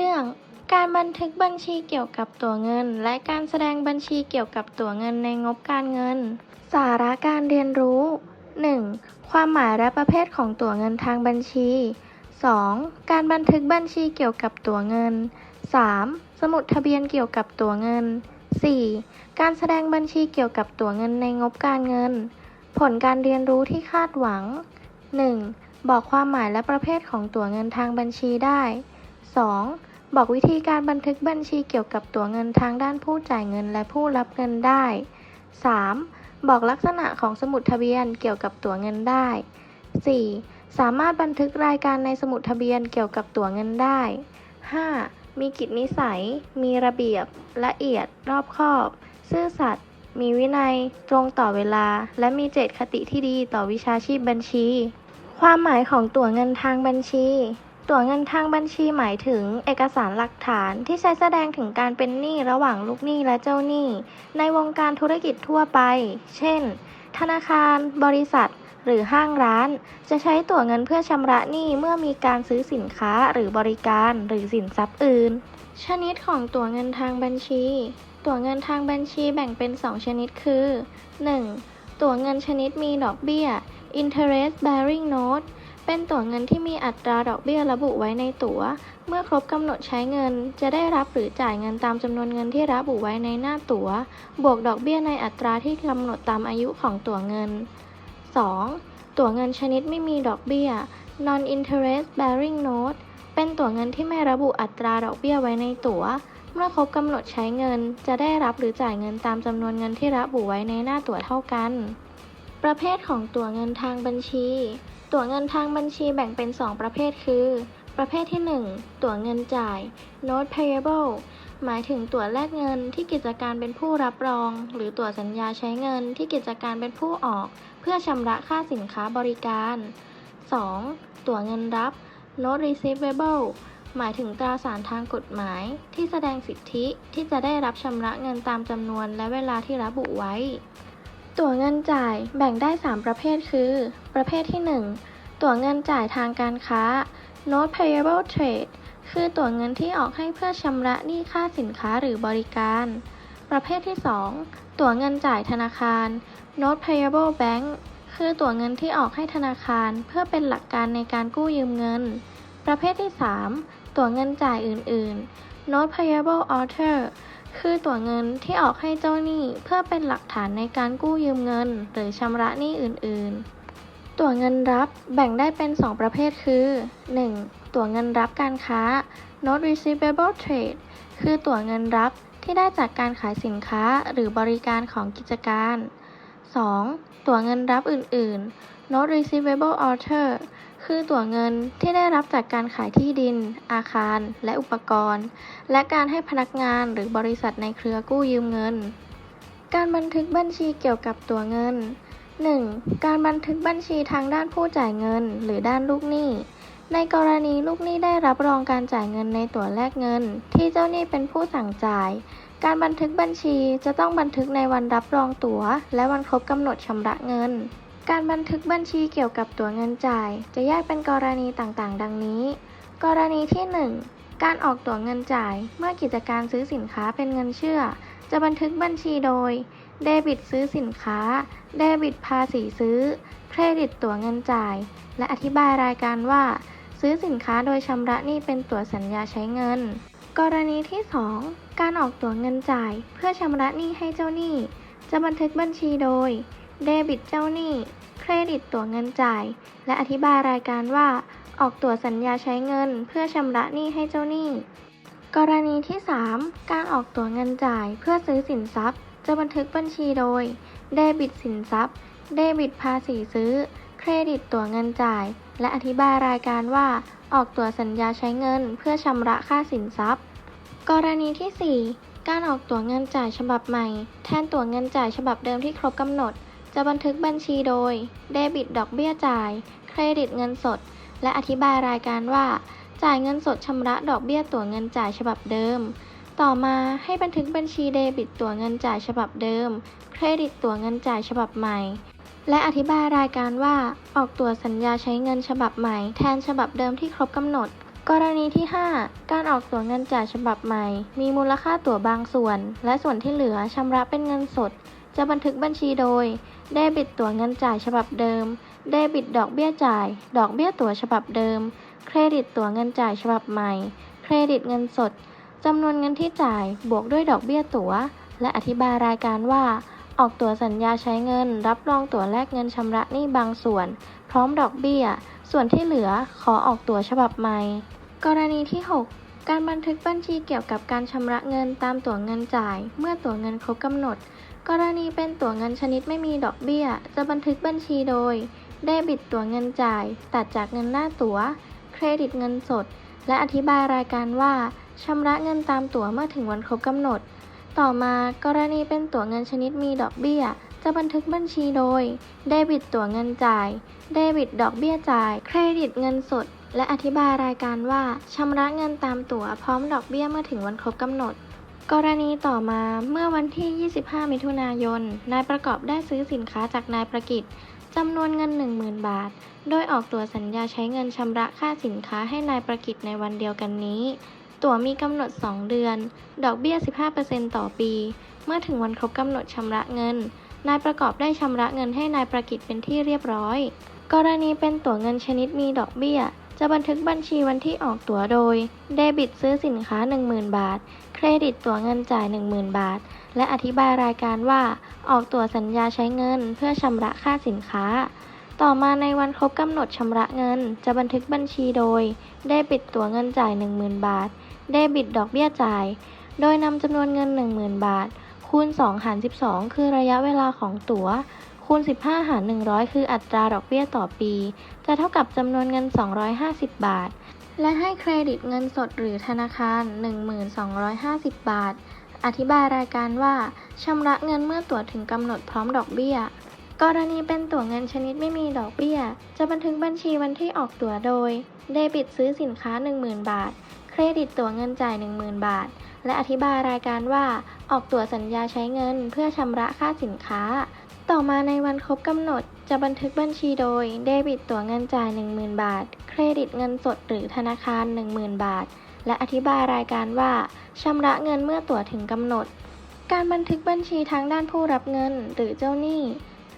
เรื่อง การบันทึกบัญชีเกี่ยวกับตั๋วเงิน และการแสดงบัญชีเกี่ยวกับตั๋วเงินในงบการเงิน สาระการเรียนรู้ 1. ความหมายและประเภทของตั๋วเงินทางบัญชี 2. การบันทึกบัญชีเกี่ยวกับตั๋วเงิน 3. สมุดทะเบียนเกี่ยวกับตั๋วเงิน 4. การแสดงบัญชีเกี่ยวกับตั๋วเงินในงบการเงิน ผลการเรียนรู้ที่คาดหวัง 1. บอกความหมายและประเภทของตั๋วเงินทางบัญชีได้ 2. บอกวิธีการบันทึกบัญชีเกี่ยวกับตั๋วเงินทางด้านผู้จ่ายเงินและผู้รับเงินได้ 3. บอกลักษณะของสมุดทะเบียนเกี่ยวกับตั๋วเงินได้ 4. สามารถบันทึกรายการในสมุดทะเบียนเกี่ยวกับตั๋วเงินได้ 5. มีกิจนิสัย มีระเบียบ ละเอียด รอบคอบ ซื่อสัตย์ มีวินัย ตรงต่อเวลา และมีเจตคติที่ดีต่อวิชาชีพบัญชี ความหมายของตั๋วเงินทางบัญชี ตั๋วเงินทางบัญชีหมายถึง เอกสารหลักฐานที่ใช้แสดงถึงการเป็นหนี้ระหว่างลูกหนี้และเจ้าหนี้ ในวงการธุรกิจทั่วไป เช่น ธนาคาร บริษัท หรือห้างร้าน จะใช้ตั๋วเงินเพื่อชำระหนี้เมื่อมีการซื้อสินค้าหรือบริการหรือสินทรัพย์อื่น ชนิดของตั๋วเงินทางบัญชี ตั๋วเงินทางบัญชีแบ่งเป็น 2 ชนิดคือ 1. ตั๋วเงินชนิดมีดอกเบี้ย interest bearing note เป็นตั๋วเงินที่มีอัตราดอกเบี้ยระบุไว้ในตั๋ว เมื่อครบกำหนดใช้เงิน จะได้รับหรือจ่ายเงินตามจำนวนเงินที่ระบุไว้ในหน้าตั๋ว บวกดอกเบี้ยในอัตราที่กำหนดตามอายุของตั๋วเงิน 2. ตั๋วเงินชนิดไม่มีดอกเบี้ย non interest bearing note เป็นตั๋วเงินที่ไม่ระบุอัตราดอกเบี้ยไว้ในตั๋ว เมื่อครบกำหนดใช้เงิน จะได้รับหรือจ่ายเงินตามจำนวนเงินที่ระบุไว้ในหน้าตั๋วเท่ากัน ประเภทของตั๋วเงินทางบัญชี ตั๋วเงินทางบัญชีแบ่งเป็น 2 ประเภทคือ ประเภทที่ 1 ตั๋วเงินจ่าย note payable หมายถึงตั๋วแลกเงินที่กิจการเป็นผู้รับรอง หรือตั๋วสัญญาใช้เงินที่กิจการเป็นผู้ออก เพื่อชำระค่าสินค้าบริการ 2. ตั๋วเงินรับ note receivable หมายถึงตราสารทางกฎหมาย ที่แสดงสิทธิที่จะได้รับชำระเงินตามจำนวนและเวลาที่ระบุไว้ ตั๋วเงินจ่ายแบ่งได้ 3 ประเภทคือ ประเภทที่ 1 ตั๋วเงินจ่ายทางการค้า note payable trade คือตั๋วเงินที่ออกให้เพื่อชำระหนี้ค่าสินค้าหรือบริการ ประเภทที่ 2 ตั๋วเงินจ่ายธนาคาร note payable bank คือตั๋วเงินที่ออกให้ธนาคารเพื่อเป็นหลักการในการกู้ยืมเงิน ประเภทที่ 3 ตั๋วเงินจ่ายอื่น ๆ note payable order คือตั๋วเงินที่ออกให้เจ้าหนี้เพื่อเป็นหลักฐานในการกู้ยืมเงิน หรือชำระหนี้อื่น ๆ ตั๋วเงินรับแบ่งได้เป็น 2 ประเภทคือ 1. ตั๋วเงินรับการค้า note receivable trade คือตั๋วเงินรับที่ได้จากการขายสินค้าหรือบริการของกิจการ 2. ตั๋วเงินรับอื่น ๆ note receivable order คือตั๋วเงินที่ได้รับจากการขายที่ดิน อาคาร และอุปกรณ์ และการให้พนักงานหรือบริษัทในเครือกู้ยืมเงิน การบันทึกบัญชีเกี่ยวกับตั๋วเงิน 1. การบันทึกบัญชีทางด้านผู้จ่ายเงิน หรือด้านลูกหนี้ ในกรณีลูกหนี้ได้รับรองการจ่ายเงินในตั๋วแลกเงิน ที่เจ้าหนี้เป็นผู้สั่งจ่าย การบันทึกบัญชีจะต้องบันทึกในวันรับรองตั๋ว และวันครบกำหนดชำระเงิน การบันทึกบัญชีเกี่ยวกับตั๋วเงินจ่าย จะแยกเป็นกรณีต่างๆ ดังนี้ กรณีที่ 1 การออกตั๋วเงินจ่าย เมื่อกิจการซื้อสินค้าเป็นเงินเชื่อ จะบันทึกบัญชีโดย เดบิตซื้อสินค้า เดบิตภาษีซื้อ เครดิตตั๋วเงินจ่าย และอธิบายรายการว่า ซื้อสินค้าโดยชำระหนี้เป็นตั๋วสัญญาใช้เงิน กรณีที่ 2 การออกตั๋วเงินจ่าย เพื่อชำระหนี้ให้เจ้าหนี้ จะบันทึกบัญชีโดย เดบิตเจ้าหนี้ รดิตตั๋วเงินจ่าย และอธิบายรายการว่า ออกตั๋วสัญญาใช้เงิน เพื่อชำระหนี้ให้เจ้าหนี้ กรณีที่ 3 การออกตั๋วเงินจ่าย เพื่อซื้อสินทรัพย์ จะบันทึกบัญชีโดย เดบิตสินทรัพย์ เดบิตภาษีซื้อ เครดิตตั๋วเงินจ่าย และอธิบายรายการว่า ออกตั๋วสัญญาใช้เงิน เพื่อชำระค่าสินทรัพย์ กรณีที่ 4 การออกตั๋วเงินจ่ายฉบับใหม่ แทนตั๋วเงินจ่ายฉบับเดิมที่ครบกำหนด จะบันทึกบัญชีโดย เดบิตดอกเบี้ยจ่าย เครดิตเงินสด และอธิบายรายการว่า จ่ายเงินสดชำระดอกเบี้ยตั๋วเงินจ่ายฉบับเดิม ต่อมาให้บันทึกบัญชีเดบิตตั๋วเงินจ่ายฉบับเดิม เครดิตตั๋วเงินจ่ายฉบับใหม่ และอธิบายรายการว่า ออกตั๋วสัญญาใช้เงินฉบับใหม่ แทนฉบับเดิมที่ครบกำหนดกรณีที่ 5 การออกตั๋วเงินจ่ายฉบับใหม่ มีมูลค่าตั๋วบางส่วน และส่วนที่เหลือชำระเป็นเงินสด จะบันทึกบัญชีโดย เดบิตตั๋วเงินจ่ายฉบับเดิม เดบิตดอกเบี้ยจ่าย ดอกเบี้ยตั๋วฉบับเดิม เครดิตตั๋วเงินจ่ายฉบับใหม่ เครดิตเงินสดจำนวนเงินที่จ่ายบวกด้วยดอกเบี้ยตั๋ว และอธิบายรายการว่า ออกตั๋วสัญญาใช้เงิน รับรองตั๋วแลกเงินชำระหนี้บางส่วน พร้อมดอกเบี้ย ส่วนที่เหลือขอออกตั๋วฉบับใหม่ กรณีที่ 6การบันทึกบัญชีเกี่ยวกับการชำระเงินตามตั๋วเงินจ่าย เมื่อตั๋วเงินครบกำหนด กรณีเป็นตั๋วเงินชนิดไม่มีดอกเบี้ย จะบันทึกบัญชีโดย เดบิตตั๋วเงินจ่าย ตัดจากเงินหน้าตั๋ว เครดิตเงินสด และอธิบายรายการว่าชำระเงินตามตั๋วเมื่อถึงวันครบกำหนด ต่อมากรณีเป็นตั๋วเงินชนิดมีดอกเบี้ย จะบันทึกบัญชีโดย เดบิตตั๋วเงินจ่าย เดบิตดอกเบี้ยจ่าย เครดิตเงินสด และอธิบายรายการว่าชำระเงินตามตั๋วพร้อมดอกเบี้ยเมื่อถึงวันครบกำหนด กรณีต่อมาเมื่อวันที่ 25 มิถุนายน นายประกอบได้ซื้อสินค้าจากนายประกิตจำนวนเงิน 10,000 บาท โดยออกตั๋วสัญญาใช้เงินชำระค่าสินค้าให้นายประกิตในวันเดียวกันนี้ ตั๋วมีกำหนด 2 เดือน ดอกเบี้ย 15%ต่อปี เมื่อถึงวันครบกำหนดชำระเงิน นายประกอบได้ชำระเงินให้นายประกิตเป็นที่เรียบร้อย กรณีเป็นตั๋วเงินชนิดมีดอกเบี้ย จะบันทึกบัญชีวันที่ออกตั๋วโดย เดบิตซื้อสินค้า 10,000 บาท เครดิตตั๋วเงินจ่าย 10,000 บาท และอธิบายรายการว่า ออกตั๋วสัญญาใช้เงิน เพื่อชำระค่าสินค้า ต่อมาในวันครบกำหนดชำระเงิน จะบันทึกบัญชีโดย เดบิตตั๋วเงินจ่าย 10,000 บาท เดบิตดอกเบี้ยจ่าย โดยนำจำนวนเงิน 10,000 บาท คูณ 2 หาร 12 คือระยะเวลาของตั๋ว คูณ 15 หาร 100 คืออัตราดอกเบี้ยต่อปี จะเท่ากับจำนวนเงิน 250 บาท และให้เครดิตเงินสดหรือธนาคาร 1250 บาท อธิบายรายการว่าชำระเงินเมื่อตั๋วถึงกำหนดพร้อมดอกเบี้ย กรณีเป็นตั๋วเงินชนิดไม่มีดอกเบี้ย จะบันทึกบัญชีวันที่ออกตั๋วโดย เดบิตซื้อสินค้า 10,000 บาท เครดิตตั๋วเงินจ่าย 10,000 บาท และอธิบายรายการว่าออกตั๋วสัญญาใช้เงิน เพื่อชำระค่าสินค้า ต่อมาในวันครบกำหนดจะบันทึกบัญชีโดย เดบิตตั๋วเงินจ่าย 10,000 บาท เครดิตเงินสดหรือธนาคาร 10,000 บาท และอธิบายรายการว่าชำระเงินเมื่อตั๋วถึงกำหนด การบันทึกบัญชีทางด้านผู้รับเงินหรือเจ้าหนี้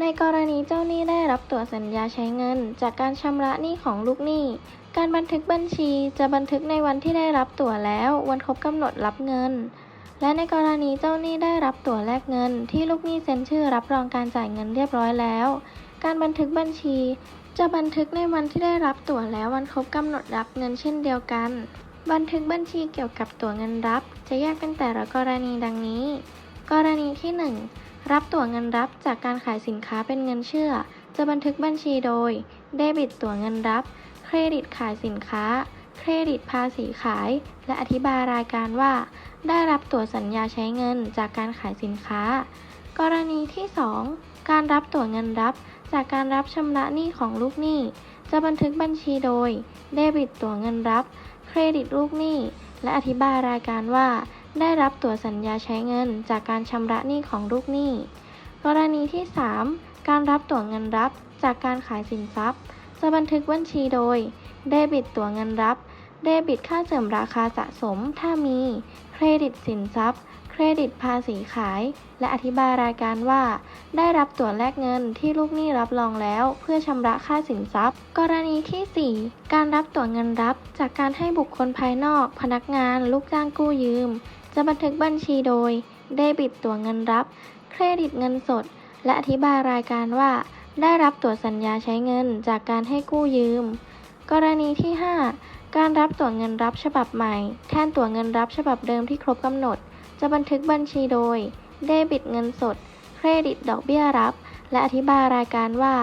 ในกรณีเจ้าหนี้ได้รับตั๋วสัญญาใช้เงิน จากการชำระหนี้ของลูกหนี้ การบันทึกบัญชีจะบันทึกในวันที่ได้รับตั๋วแล้ว วันครบกำหนดรับเงิน และในกรณีเจ้าหนี้ได้รับตั๋วแลกเงิน ที่ลูกหนี้เซ็นชื่อรับรองการจ่ายเงินเรียบร้อยแล้ว การบันทึกบัญชี จะบันทึกในวันที่ได้รับตั๋วแล้ววันครบกำหนดรับเงินเช่นเดียวกัน บันทึกบัญชีเกี่ยวกับตั๋วเงินรับ จะแยกเป็นแต่ละกรณีดังนี้ กรณีที่ 1 รับตั๋วเงินรับจากการขายสินค้าเป็นเงินเชื่อ จะบันทึกบัญชีโดยเดบิตตั๋วเงินรับ เครดิตขายสินค้า เครดิตภาษีขาย และอธิบายรายการว่า ได้รับตั๋วสัญญาใช้เงินจากการขายสินค้า กรณีที่ 2 การรับตั๋วเงินรับ จากการรับชำระหนี้ของลูกหนี้ จะบันทึกบัญชีโดย เดบิตตั๋วเงินรับ เครดิตลูกหนี้ และอธิบายรายการว่า ได้รับตั๋วสัญญาใช้เงิน จากการชำระหนี้ของลูกหนี้ กรณีที่ 3 การรับตั๋วเงินรับ จากการขายสินทรัพย์ จะบันทึกบัญชีโดย เดบิตตั๋วเงินรับ เดบิตค่าเสริมราคาสะสม ถ้ามี เครดิตสินทรัพย์ เครดิตภาษีขาย และอธิบายรายการว่า ได้รับตั๋วแลกเงินที่ลูกหนี้รับรองแล้ว เพื่อชำระค่าสินทรัพย์ กรณีที่ 4 การรับตั๋วเงินรับ จากการให้บุคคลภายนอก พนักงาน ลูกจ้างกู้ยืม จะบันทึกบัญชีโดย เดบิตตั๋วเงินรับ เครดิตเงินสด และอธิบายรายการว่าได้รับตั๋วสัญญาใช้เงินจากการให้กู้ยืม กรณีที่ 5 การรับตั๋วเงินรับฉบับใหม่ แทนตั๋วเงินรับฉบับเดิมที่ครบกำหนด จะบันทึกบัญชีโดย เดบิตเงินสด เครดิตดอกเบี้ยรับ และอธิบายรายการว่า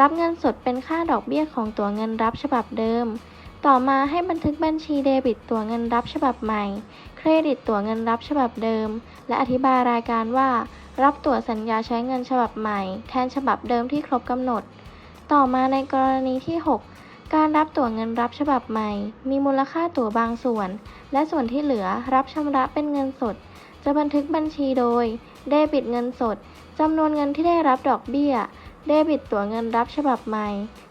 รับเงินสดเป็นค่าดอกเบี้ยของตั๋วเงินรับฉบับเดิม ต่อมาให้บันทึกบัญชีเดบิตตั๋วเงินรับฉบับใหม่ เครดิตตั๋วเงินรับฉบับเดิม และอธิบายรายการว่า รับตั๋วสัญญาใช้เงินฉบับใหม่ แทนฉบับเดิมที่ครบกำหนด ต่อมาในกรณีที่ 6 การรับตั๋วเงินรับฉบับใหม่ มีมูลค่าตั๋วบางส่วน และส่วนที่เหลือรับชำระเป็นเงินสด จะบันทึกบัญชีโดย เดบิตเงินสดจำนวนเงินที่ได้รับดอกเบี้ย เดบิตตั๋วเงินรับฉบับใหม่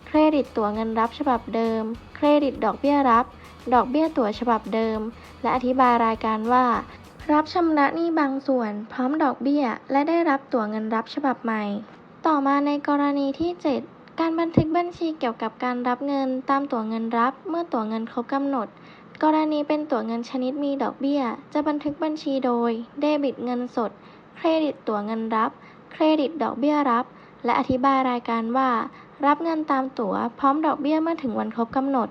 เครดิตตั๋วเงินรับฉบับเดิม เครดิตดอกเบี้ยรับ ดอกเบี้ยตั๋วฉบับเดิม และอธิบายรายการว่า รับชำระหนี้บางส่วน พร้อมดอกเบี้ย และได้รับตั๋วเงินรับฉบับใหม่ ต่อมาในกรณีที่ 7 การบันทึกบัญชีเกี่ยวกับการรับเงินตามตั๋วเงินรับเมื่อตั๋วเงินครบกำหนด กรณีเป็นตั๋วเงินชนิดมีดอกเบี้ย จะบันทึกบัญชีโดย เดบิตเงินสด เครดิตตั๋วเงินรับ เครดิตดอกเบี้ยรับ และอธิบายรายการว่า รับเงินตามตั๋วพร้อมดอกเบี้ยเมื่อถึงวันครบกำหนด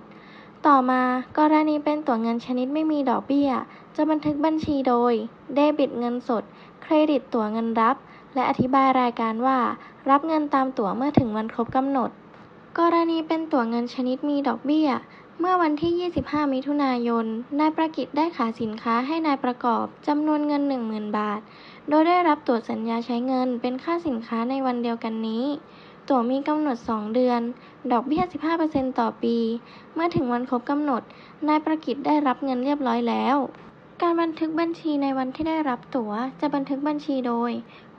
ต่อมา กรณีเป็นตั๋วเงินชนิดไม่มีดอกเบี้ย จะบันทึกบัญชีโดย เดบิตเงินสด เครดิตตั๋วเงินรับ และอธิบายรายการว่า รับเงินตามตั๋วเมื่อถึงวันครบกำหนด กรณีเป็นตั๋วเงินชนิดมีดอกเบี้ย เมื่อวันที่ 25 มิถุนายน นายประกิตได้ขายสินค้าให้นายประกอบจำนวนเงิน 10,000 บาท โดยได้รับตั๋วสัญญาใช้เงินเป็นค่าสินค้าในวันเดียวกันนี้ ตั๋วมีกำหนด 2 เดือน ดอกเบี้ย 15%ต่อปี เมื่อถึงวันครบกำหนด นายประกิตได้รับเงินเรียบร้อยแล้ว การบันทึกบัญชีในวันที่ได้รับตั๋ว จะบันทึกบัญชีโดย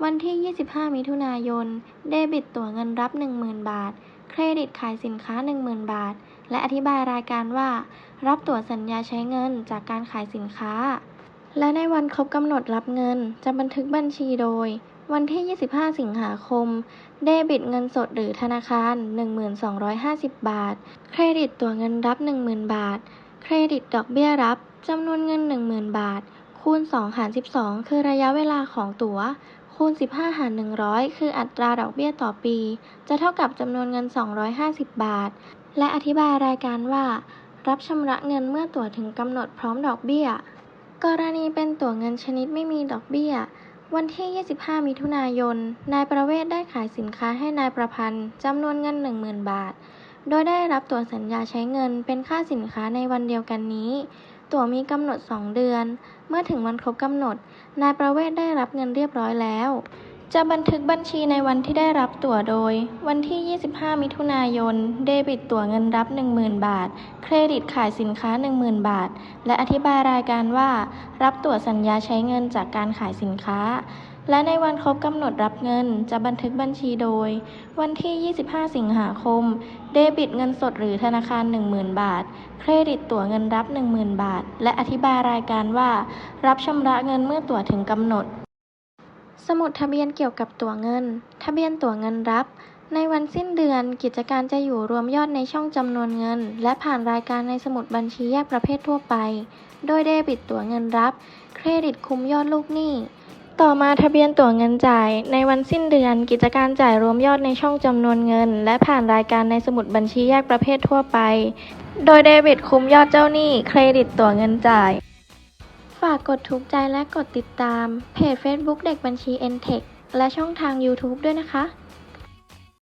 วันที่ 25 มิถุนายน เดบิตตั๋วเงินรับ 10,000 บาท เครดิตขายสินค้า 10,000 บาท และอธิบายรายการว่า รับตั๋วสัญญาใช้เงินจากการขายสินค้า และในวันครบกำหนดรับเงิน จะบันทึกบัญชีโดย วันที่ 25 สิงหาคม เดบิตเงินสดหรือธนาคาร 1250 บาท เครดิตตั๋วเงินรับ 10,000 บาท เครดิตดอกเบี้ยรับจำนวนเงิน 10,000 บาท คูณ 2 หาร 12 คือระยะเวลาของตั๋ว คูณ 15 หาร 100 คืออัตราดอกเบี้ยต่อปี จะเท่ากับจำนวนเงิน 250 บาท และอธิบายรายการว่า รับชำระเงินเมื่อตั๋วถึงกำหนดพร้อมดอกเบี้ย กรณีเป็นตั๋วเงินชนิดไม่มีดอกเบี้ย วันที่ 25 มิถุนายน นายประเวศได้ขายสินค้าให้นายประพันธ์จำนวนเงิน 10,000 บาท โดยได้รับตั๋วสัญญาใช้เงินเป็นค่าสินค้าในวันเดียวกันนี้ ตั๋วมีกำหนด 2 เดือน เมื่อถึงวันครบกำหนด นายประเวศได้รับเงินเรียบร้อยแล้ว จะบันทึกบัญชีในวันที่ได้รับตั๋วโดย วันที่ 25 มิถุนายน เดบิตตั๋วเงินรับ 10,000 บาท เครดิตขายสินค้า 10,000 บาท และอธิบายรายการว่า รับตั๋วสัญญาใช้เงินจากการขายสินค้า และในวันครบกำหนดรับเงิน จะบันทึกบัญชีโดย วันที่ 25 สิงหาคม เดบิตเงินสดหรือธนาคาร 10,000 บาท เครดิตตั๋วเงินรับ 10,000 บาท และอธิบายรายการว่า รับชำระเงินเมื่อตั๋วถึงกำหนด สมุดทะเบียนเกี่ยวกับตั๋วเงิน ทะเบียนตั๋วเงินรับ ในวันสิ้นเดือนกิจการจะอยู่รวมยอดในช่องจำนวนเงิน และผ่านรายการในสมุดบัญชีแยกประเภททั่วไป โดยเดบิตตั๋วเงินรับ เครดิตคุมยอดลูกหนี้ ต่อมาทะเบียนตั๋วเงินจ่าย ในวันสิ้นเดือนกิจการจ่ายรวมยอดในช่องจำนวนเงิน และผ่านรายการในสมุดบัญชีแยกประเภททั่วไป โดยเดบิตคุมยอดเจ้าหนี้ เครดิตตั๋วเงินจ่าย ฝากกดถูกใจและกดติดตาม เพจ Facebook เด็กบัญชี n t e c h และช่องทาง YouTube ด้วยนะคะ